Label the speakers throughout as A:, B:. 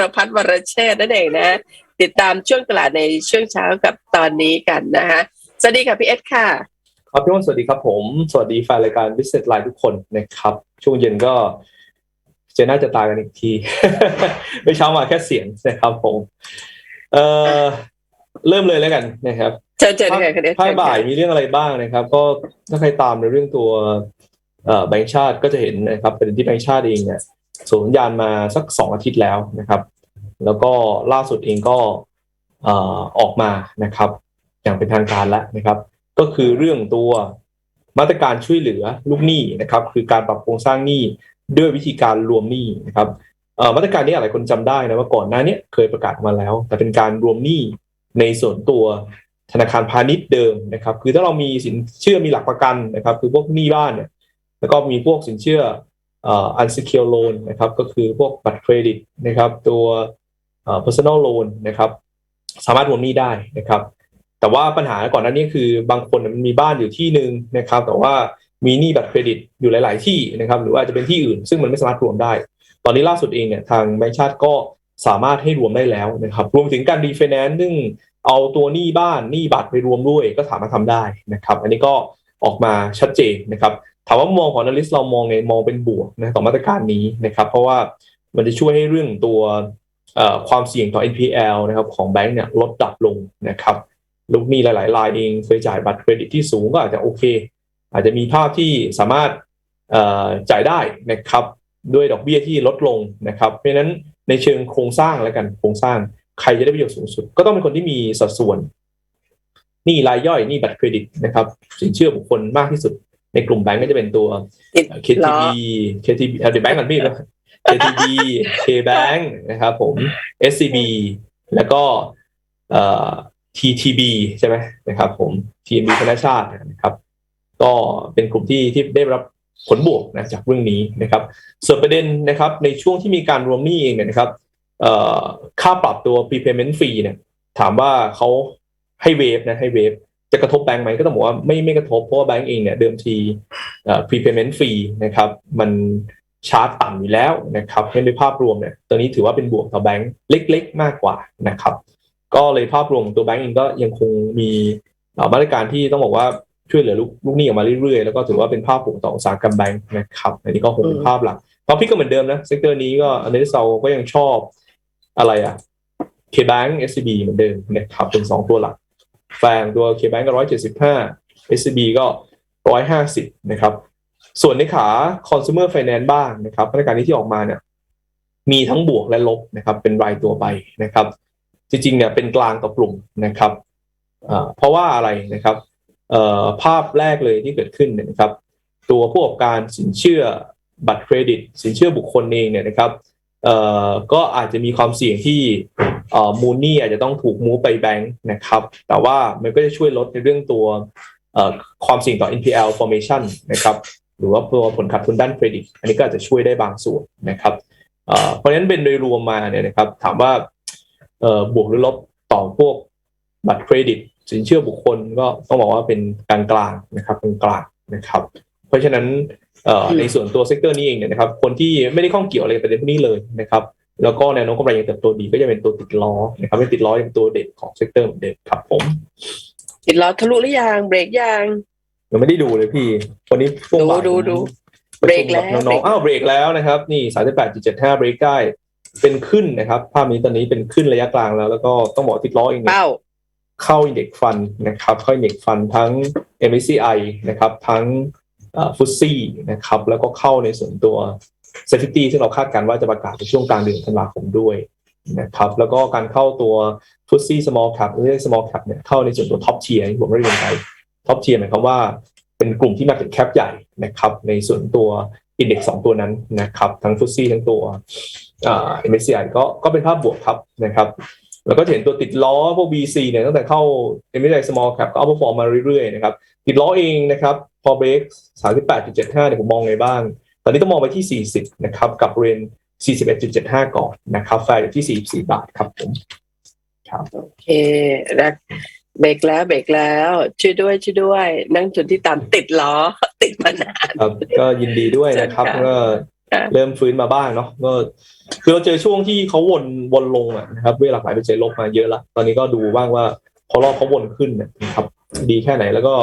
A: รพัฒน์วรเชษฐ์นั่นเองนะ ติดตามช่วงตลาดในช่วงเช้ากับตอนนี้กันนะคะสวัสดีค่ะพี่เอสค่ะ
B: ครับพี่อ้นสวัสดีครับผม สวัสดีแฟนรายการ Business Line ทุกคนนะครับ ช่วงเย็นก็เจอหน้าจะตากันอีกที ไม่เช้ามาแค่เสียงนะครับผม เอ่อเริ่มเลยแล้วกันนะครับ
A: เชิญเชิญค่ะคุณเอส
B: ภาค
A: เชิญ
B: บ่าย
A: ค่ะ
B: มีเรื่องอะไรบ้างนะครับ ก็ถ้าใครตามในเรื่องตัวเอ่อแบงค์ชาติก็จะเห็นนะครับประเด็นที่แบงค์ชาติเองเนี่ย ส่งสัญญาณมาสักสองอาทิตย์แล้วนะครับ แล้วก็ล่าสุดเองก็อออกมานะครับ อย่างเป็นทางการแล้วนะครับ ก็คือเรื่องตัวมาตรการช่วยเหลือลูกหนี้นะครับ คือการปรับโครงสร้างหนี้ด้วยวิธีการรวมหนี้นะครับมาตรการนี้หลายคนจำได้นะว่าก่อนหน้านี้เคยประกาศมาแล้ว แต่เป็นการรวมหนี้ในส่วนตัวธนาคารพาณิชย์เดิมนะครับ คือถ้าเรามีสินเชื่อมีหลักประกันนะครับ คือพวกหนี้บ้านเนี่ยแล้วก็มีพวกสินเชื่อ อ่อ unsecured loan นะครับก็คือพวกบัตรเครดิตนะครับตัวเอ่อ personal loan นะครับสามารถรวมหนี้ได้นะครับ แต่ว่าปัญหาก่อนหน้านี้คือบางคนมันมีบ้านอยู่ที่หนึ่งนะครับ แต่ว่ามีหนี้บัตรเครดิตอยู่หลาย ๆ ที่นะครับ หรือว่าอาจจะเป็นที่อื่น ซึ่งมันไม่สามารถรวมได้ ตอนนี้ล่าสุดเองเนี่ยทางแบงก์ชาติก็สามารถให้รวมได้แล้วนะครับ รวมถึงการรีไฟแนนซ์ซึ่งเอาตัวหนี้บ้านหนี้บัตรไปรวมด้วยก็สามารถทำได้นะครับ อันนี้ก็ออกมาชัดเจนนะครับ ถามว่ามองของนักลิสเรามองไงมองเป็นบวกนะต่อมาตรการนี้นะครับ เพราะว่ามันจะช่วยให้เรื่องตัวความเสี่ยงต่อ NPL นะครับของแบงก์เนี่ยลดดับลงนะครับลูกหนี้หลายๆรายเองเคยจ่ายบัตรเครดิตที่สูงก็อาจจะโอเค อาจจะมีภาพที่สามารถจ่ายได้นะครับด้วยดอกเบี้ยที่ลดลงนะครับ เพราะฉะนั้นในเชิงโครงสร้างแล้วกันโครงสร้างใครจะได้ประโยชน์สูงสุด ก็ต้องเป็นคนที่มีสัดส่วนหนี้รายย่อยหนี้บัตรเครดิตนะครับสินเชื่อบุคคลมากที่สุด ในกลุ่มแบงก์ก็จะเป็นตัว
A: ติด
B: KTB
A: ล้อ
B: KTB เดี๋ยวแบงก์ก่อนพี่ KTB KBank นะครับผม SCB แล้วก็เอ่อ TTB ใช่ไหมนะครับผม TMB ธนาชาตินะครับ ก็เป็นกลุ่มที่ที่ได้รับผลบวกนะจากเรื่องนี้นะครับ ส่วนประเด็นนะครับในช่วงที่มีการรวมหนี้เองเนี่ยนะครับเอ่อค่าปรับตัว prepayment fee เนี่ยถามว่าเขาให้เวฟนะให้เวฟ จะกระทบแบงก์ไหมก็ต้องบอกว่าไม่ไม่กระทบเพราะว่าแบงก์เองเนี่ยเดิมทีเอ่อ prepayment fee นะครับมันชาร์จต่ำอยู่แล้วนะครับเพราะฉะนั้นในภาพรวมเนี่ยตัวนี้ถือว่าเป็นบวกต่อแบงก์เล็ก ๆ มากกว่านะครับ ก็เลยภาพรวมตัวแบงก์เองก็ยังคงมีมาตรการที่ต้องบอกว่าช่วยเหลือลูกลูกหนี้ออกมาเรื่อยๆ แล้วก็ถือว่าเป็นภาพบวกต่ออุตสาหกรรมแบงก์นะครับ อันนี้ก็คงเป็นภาพหลักเพราะพี่ก็เหมือนเดิมนะเซกเตอร์นี้ก็อันนี้เราก็ยังชอบอะไรอะ K-Bank SCB เหมือนเดิมนะครับเป็นสองตัวหลัก แฟงตัว K-Bank ก็ร้อยเจ็ดสิบห้า SCB ก็ร้อยห้าสิบนะครับ ส่วนในขา consumer finance บ้างนะครับมาตรการนี้ที่ออกมาเนี่ยมีทั้งบวกและลบนะครับ เป็นรายตัวไปนะครับ จริงๆเนี่ยเป็นกลางต่อกลุ่มนะครับเพราะว่าอะไรนะครับภาพแรกเลยที่เกิดขึ้นเนี่ยนะครับ ตัวผู้ประกอบการสินเชื่อบัตรเครดิต สินเชื่อบุคคลเองเนี่ยนะครับก็อาจจะมีความเสี่ยงที่ มูลนี่อาจจะต้องถูกมูฟไปแบงค์นะครับ แต่ว่ามันก็จะช่วยลดในเรื่องตัวความเสี่ยงต่อ NPL formation นะครับหรือว่าตัวผลขาดทุนด้านเครดิต อันนี้ก็อาจจะช่วยได้บางส่วนนะครับเพราะฉะนั้นเป็นโดยรวมมาเนี่ยนะครับถามว่าบวกหรือลบต่อพวกบัตรเครดิต สินเชื่อบุคคลก็ต้องบอกว่าเป็นกลางกลางนะครับกลางกลางนะครับ เพราะฉะนั้นในส่วนตัวเซกเตอร์นี้เองเนี่ยนะครับ คนที่ไม่ได้ข้องเกี่ยวอะไรกับประเด็นพวกนี้เลยนะครับ แล้วก็แนวโน้มกำไรยังเติบโตดีก็จะเป็นตัวติดล้อนะครับเป็นติดล้อยังตัวเด่นของเซกเตอร์เหมือนเดิมครับผม
A: ติดล้อทะลุหรือยังเบรกยัง
B: ยังไม่ได้ดูเลยพี่ วันนี้ช่วงบ่าย
A: ดูดูดู
B: ประชุม
A: เบรกแล้ว
B: กับน้องๆอ้าวเบรกแล้วนะครับ นี่สามสิบแปดจุดเจ็ดห้าเบรกได้เป็นขึ้นนะครับ ภาพนี้ตอนนี้เป็นขึ้นระยะกลางแล้ว แล้วก็ต้องบอกติดล้อเองเนี่ย
A: เป้า
B: เข้าอินเด็กฟันนะครับ เข้าอินเด็กฟันทั้ง MSCI นะครับ ทั้งฟุตซี่นะครับ แล้วก็เข้าในส่วนตัว s e f i t y ซึ่งเราคาดการณ์ว่าจะประกาศในช่วงกลางเดือนธันวาคมด้วยนะครับแล้วก็การเข้าตัวฟุตซี่ small cap หรือ small cap เนี่ยเข้าในส่วนตัว top tier ที่ผมได้เรียนไปท็อปเทียร์หมายความว่าเป็นกลุ่มที่มาเป็นแคปใหญ่นะครับในส่วนตัวอินเด็กสองตัวนั้นนะครับทั้งฟุตซี่ทั้งตัวอ่า MSCI ก็ก็เป็นภาพบวกครับนะครับแล้วก็เห็นตัวติดล้อพวก VC เนี่ยตั้งแต่เข้า MSCI Small Cap ก็เอาพอฟอร์มมาเรื่อยๆนะครับติดล้อเองนะครับพอเบรก38.75เนี่ยผมมองไงบ้าง อนนี้ต้องมองไปที่ 40 นะครับกับเรน41.75 ก่อนนะครับแฟร์อยู่ที่ 44 บาทครับผม
A: โอเคนะเบรกแล้วเบรกแล้วช่วยด้วยช่วยด้วย นั่งจุดที่ตามติดล้อติดมานาน
B: ครับก็ยินดีด้วยนะครับ
A: เชิญค่ะ
B: ก็
A: ค่ะ
B: เริ่มฟื้นมาบ้างเนาะก็คือเราเจอช่วงที่เขาวนวนลงอะนะครับเวลาหลายไปเจอลบมาเยอะละตอนนี้ก็ดูบ้างว่าพอรอบเขาวนขึ้นเนี่ยนะครับ ดีแค่ไหนแล้วก็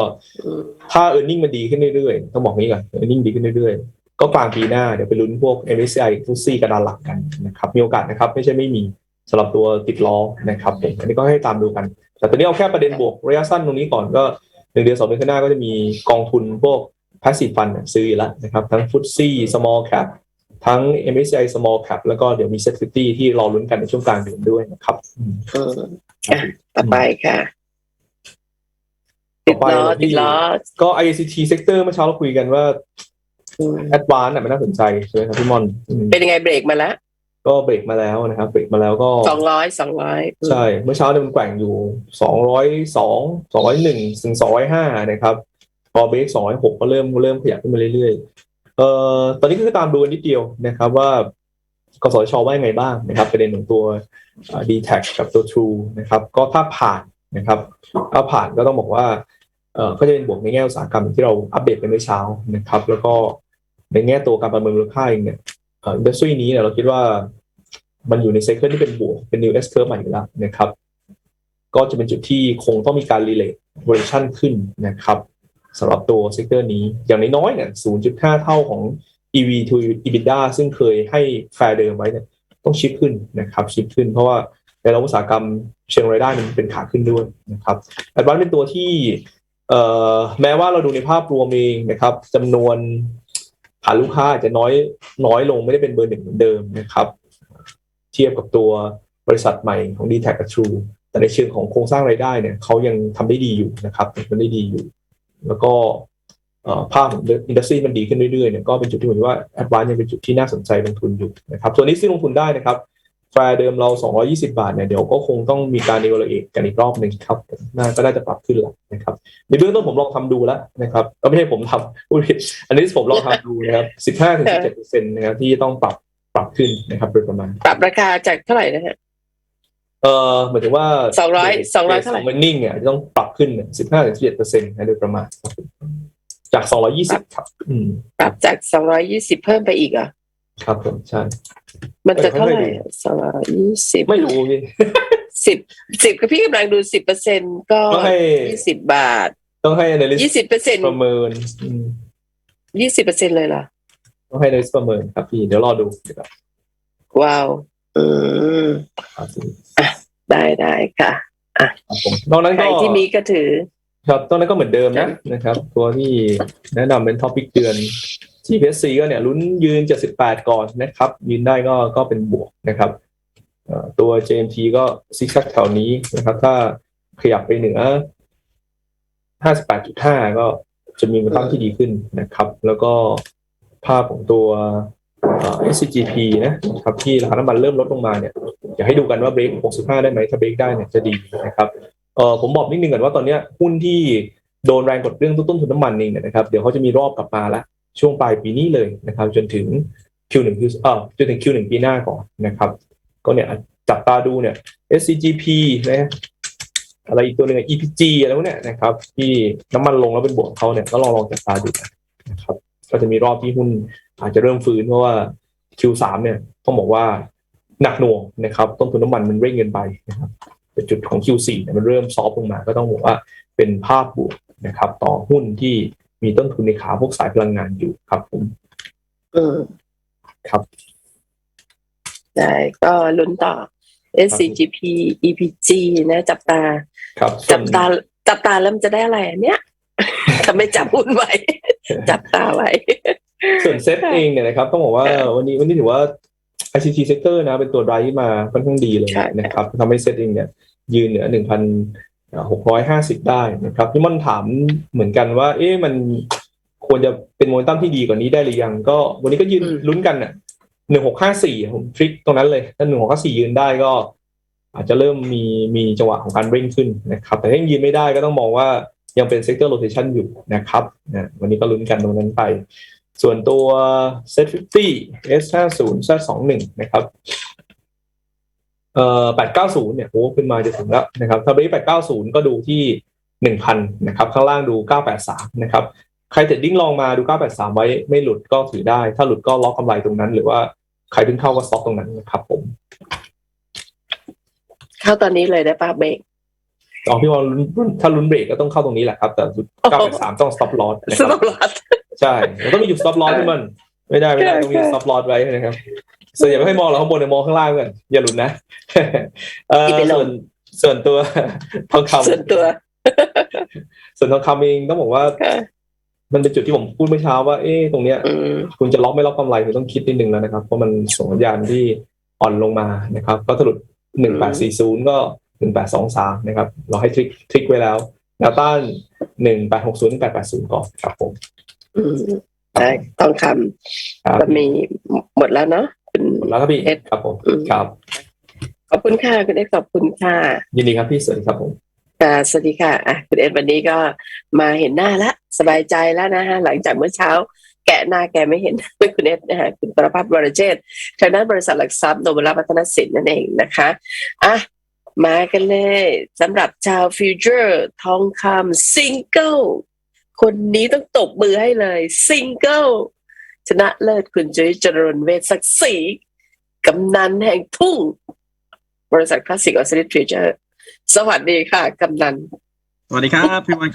A: อืม
B: ถ้า e a r n i n g มันดีขึ้นเรื่อยๆต้องบอกนี้ก่อน e a r n i n g ดีขึ้นเรื่อยๆ ก็กลางปีหน้าเดี๋ยวไปลุ้นพวก MSCI ฟุตซี่กระดานหลักกันนะครับมีโอกาสนะครับไม่ใช่ไม่มีสำหรับตัวติดล้อนะครับผมอันนี้ก็ให้ตามดูกัน แต่ตอนนี้เอาแค่ประเด็นบวกระยะสั้นตรงนี้ก่อนก็หนึ่งเดือนสองเดือนข้างหน้าก็จะมีกองทุนพวก passive fund เนี่ยซื้ออยู่แล้วนะครับ ทั้งฟุตซี่ small cap ทั้ง MSCI small cap แล้วก็เดี๋ยวมี set 50ที่รอลุ้นกันในช่วงกลางเดือนด้วยนะครับอืม
A: อืมอะต่อไปค่ะติดล้อ
B: ต่อไป
A: ติดล้อ
B: ก็ ICT sector เมื่อเช้าเราคุยกันว่า
A: อืม
B: แอดวานซ์น่ะมันน่าสนใจใช่ไหมครับพี่มอนอืม
A: เป็นยังไงเบรกมาแล้ว
B: ก็เบรกมาแล้วนะครับเบรกมาแล้วก็
A: สองร้อยสองร้อย
B: ใช่เมื่อเช้าเนี่ยมันแกว่งอยู่สองร้อยสองสองร้อยหนึ่งถึงสองร้อยห้านะครับพอเบรกสองร้อยหกก็เริ่มเริ่มขยับขึ้นมาเรื่อยๆเอ่อตอนนี้ก็คือตามดูกันนิดเดียวนะครับว่ากสชว่ายังไงบ้างนะครับประเด็นของตัวดีแท็กับตัว True นะครับ ก็ถ้าผ่านนะครับถ้าผ่านก็ต้องบอกว่าเอ่อก็จะเป็นบวกในแง่อุตสาหกรรมที่เราอัปเดตไปเมื่อเช้านะครับ แล้วก็ ในแง่ตัวการประเมินมูลค่าเองเนี่ยอินดัสทรีนี้เนี่ยเราคิดว่ามันอยู่ในไซเคิลที่เป็นบวกเป็น new S curve ใหม่แล้วนะครับ ก็จะเป็นจุดที่คงต้องมีการ relate valuation ขึ้นนะครับสำหรับตัวเซกเตอร์นี้อย่างน้อยๆเนี่ย 0.5 เท่าของ EV to EBITDA ซึ่งเคยให้แฟร์เดิมไว้เนี่ยต้องชิปขึ้นนะครับชิปขึ้นเพราะว่าในระบบอุตสาหกรรมเชิงรายได้มันเป็นขาขึ้นด้วยนะครับแอดวานเป็นตัวที่แม้ว่าเราดูในภาพรวมเองนะครับจำนวน ฐานลูกค้าอาจจะน้อยน้อยลงไม่ได้เป็นเบอร์หนึ่งเหมือนเดิมนะครับ เทียบกับตัวบริษัทใหม่ของ d t แทกับ True แต่ในเชิงของโครงสร้างรายได้เนี่ยเขายังทำได้ดีอยู่นะครับทำได้ดีอยู่ แล้วก็ภาพองอินดัสทรีมันดีขึ้นเรื่อยๆเนี่ยก็เป็นจุดที่ผมว่าแอดวานยังเป็นจุดที่น่าสนใจลงทุนอยู่นะครับส่วนนี้ซื้อลงทุนได้นะครับ แฟร์เดิมเรา 220 บาทเนี่ยเดี๋ยวก็คงต้องมีการ e น a l เอ e กันอีกรอบหนึ่งครับผมน่าก็น่าจะปรับขึ้นแล้วนะครับในเบื้องต้นผมลองทำดูแล้วนะครับก็ไม่ใช่ผมทำพูดผิดอันนี้ผมลองทำดูนะครับ15ถึง17เปอร์เซ็นต์นะครับที่ต้องปรับปรับขึ้นนะครับโดยประมาณ
A: ปรับราคาจากเท่าไหร่นะฮะ
B: เออหมายถึงว่า
A: สองร้อยสองร้อยเท่าไหร่
B: มันนิ่งเนี่ยจะต้องปรับขึ้นสิบห้าถึงสิบเอ็ดเปอร์เซ็นต์โดยประมาณจากสองร้อยี่สิบครับอืม
A: ปรับจากสองร้อยยี่สิบเพิ่มไปอีกเหรอะ
B: ครับผมใช่
A: มันจะเท่าไหร่
B: ไม่รู้
A: สองร้อยยี่สิบ
B: ไม่รู้พี่
A: สิบสิบก็พี่กำลังดูสิบเปอร์เซ็นก็
B: ต้องให้
A: ยี่สิบบาท
B: ต้องให้ analyst
A: ยี่สิบเปอร์เซ็น
B: ประเมินอืม
A: ยี่สิบเปอร์เซ็นเลยเหรอ
B: ต้องให้ analyst ประเมินครับพี่ เดี๋ยวรอดูครับ
A: ว้าวอืมได้ได้ค่ะ
B: ครับผมนอกนั้น
A: ใคร
B: ก็
A: ที่มีก็ถือ
B: ครับตอนนั้นก็เหมือนเดิมนะนะครับ ตัวที่แนะนำเป็นท็อปิกเดือน GPC ก็เนี่ยลุ้นยืน 78 ก่อนนะครับ ยืนได้ก็ก็เป็นบวกนะครับตัว JMT ก็ซิกแซกแถวนี้นะครับ ถ้าขยับไปเหนือ 58.5 ก็จะมีมูลค่าที่ดีขึ้นนะครับ แล้วก็ภาพของตัว SCGP นะครับที่ราคาน้ำมันเริ่มลดลงมาเนี่ยอยากให้ดูกันว่าเบรก 65 ได้ไหมถ้าเบรกได้เนี่ยจะดีนะครับเออผมบอกนิดนึงก่อนว่าตอนนี้หุ้นที่โดนแรงกดเรื่องต้นทุนน้ำมันเองเนี่ยนะครับ เดี๋ยวเขาจะมีรอบกลับมาละ ช่วงปลายปีนี้เลยนะครับ จนถึง Q1 Q เอ่อจนถึง Q1 ปีหน้าก่อนนะครับ ก็เนี่ยจับตาดูเนี่ย SCGP นะอะไรอีกตัวหนึ่ง EPG อะไรพวกเนี้ยนะครับ ที่น้ำมันลงแล้วเป็นบวกเขาเนี่ยก็ลองลองจับตาดูนะครับก็จะมีรอบที่หุ้นอาจจะเริ่มฟื้นเพราะว่า Q3 เนี่ยต้องบอกว่าหนักหน่วงนะครับต้นทุนน้ำมันมันเร่งเงินไปนะครับแต่จุดของ Q4 เนี่ยมันเริ่มซอฟลงมา ก็ต้องบอกว่าเป็นภาพบวกนะครับ ต่อหุ้นที่ มีต้นทุนในขาพวกสายพลังงานอยู่ครับผม
A: อืม
B: ครับ
A: ได้ก็ลุ้นต่อ SCGP EPG นะจับตา
B: ครับ
A: จับตาจับตาแล้วมันจะได้อะไรอันเนี้ยทำไมจับหุ้นไว้ จับตาไว้
B: ส่วนเซตเองเนี่ยนะครับต้องบอกว่าวันนี้วันนี้ถือว่า ICT sector นะ เป็นตัวไดรฟ์มาค่อนข้างดีเลย
A: ใช่
B: นะครับทำให้เซตเองเนี่ยยืนเหนือหนึ่งพัน หกร้อยห้าสิบได้นะครับที่มันถามเหมือนกันว่า เอ๊ะมันควรจะเป็นโมเมนตัมที่ดีกว่านี้ได้หรือยัง ก็วันนี้ก็ยืนลุ้นกันน่ะหนึ่งหกห้าสี่ผมทริกตรงนั้นเลยถ้าหนึ่งหกห้าสี่ยืนได้ก็ อาจจะเริ่มมีมีจังหวะของการเร่งขึ้นนะครับ แต่ถ้ายังยืนไม่ได้ก็ต้องมองว่ายังเป็นเซกเตอร์โรเ t ชันอยู่นะครับนะวันนี้ก็ลุ้นกันตรงนั้นไป ส่วนตัว Set 50 S50 Z21 นะครับ เอ่อ890เนี่ยโอ้ขึ้นมาจะถึงแล้วนะครับถ้าเบรก890 ก็ดูที่ 1,000นะครับข้างล่างดู 983นะครับใครเทรดดิ้งลองมาดู 983 ไว้ไม่หลุดก็ถือได้ ถ้าหลุดก็ล็อกกำไรตรงนั้น หรือว่าใครเพิ่งเข้าก็สต็อกตรงนั้นนะครับผม
A: เข้าตอนนี้เลยได้ป่ะเบรก
B: อ๋อพี่วอนลุ้นถ้าลุ้นเบรกก็ต้องเข้าตรงนี้แหละครับ แต่983 ต้อง stop loss นะ
A: ส
B: ครับ
A: ต็อปลอส
B: ใช่เราต้องมีจุด stop loss ที่มัน ไม่ได้ไม่ได้
A: ใช่
B: ต้องมี
A: ใช่
B: stop loss ไว้นะครับ ส่วนอย่าไปให้มองเราข้างบนเนี่ยมองข้างล่างกันอย่าหลุดนะเอ่อ
A: อีกไปล
B: ส่ว
A: ง
B: นส่วนตัวทองคำ
A: ส่วนตัว
B: ส่วนทองคำเองต้องบอกว่า
A: ค่ะ
B: มันเป็นจุดที่ผมพูดเมื่อเช้าว่าเอ๊ะตรงเนี้ย
A: อืม
B: คุณจะล็อกไม่ล็อกกำไรคุณต้องคิดนิดนึงแล้วนะครับ เพราะมันส่งสัญญาณที่อ่อนลงมานะครับ ก็ถลุดหนึ่งแปดสี่ศูนย์ก็หนึ่งแปดสองสามนะครับ เราให้ทริคทริคไว้แล้วแนวต้านหนึ่งแปดหกศูนย์แปดแปดศูนย์ก่อนครับผม
A: อืมได้ทองค
B: ครับำ
A: ก็มีหมดแล้วเนาะ คุณ
B: หมดแล้วครับพี่
A: เอ็ด
B: ครับผม
A: อืม
B: ครับ
A: ขอบคุณค่ะคุณเอ็กซ์ขอบคุณค่ะ
B: ยินดีครับพี่สวัสดีครับผม
A: ค่ะสวัสดีค่ะอะคุณเอ็ดวันนี้ก็มาเห็นหน้าละสบายใจแล้วนะฮะหลังจากเมื่อเช้า แกะหน้าแกไม่เห็นคุณเอ็ดนะฮะคุณประพัฒน์วรเจตน์ทางด้านบริษัทหลักทรัพย์โนเบลพัฒนสินนั่นเองนะคะอะมากันเลยสำหรับชาวฟิวเจอร์ทองคำซิงเกิลคนนี้ต้องตบมือให้เลยซิงเกิลชนะเลิศคุณจุ้ยเจริญเวชศักดิ์ศรี กำนันแห่งทุ่ง บริษัทคลาสสิกออสเตรเลียฟิวเจอร์ สวัสดีค่ะ กำนัน
C: สวัสดีครับ พี่วันครับ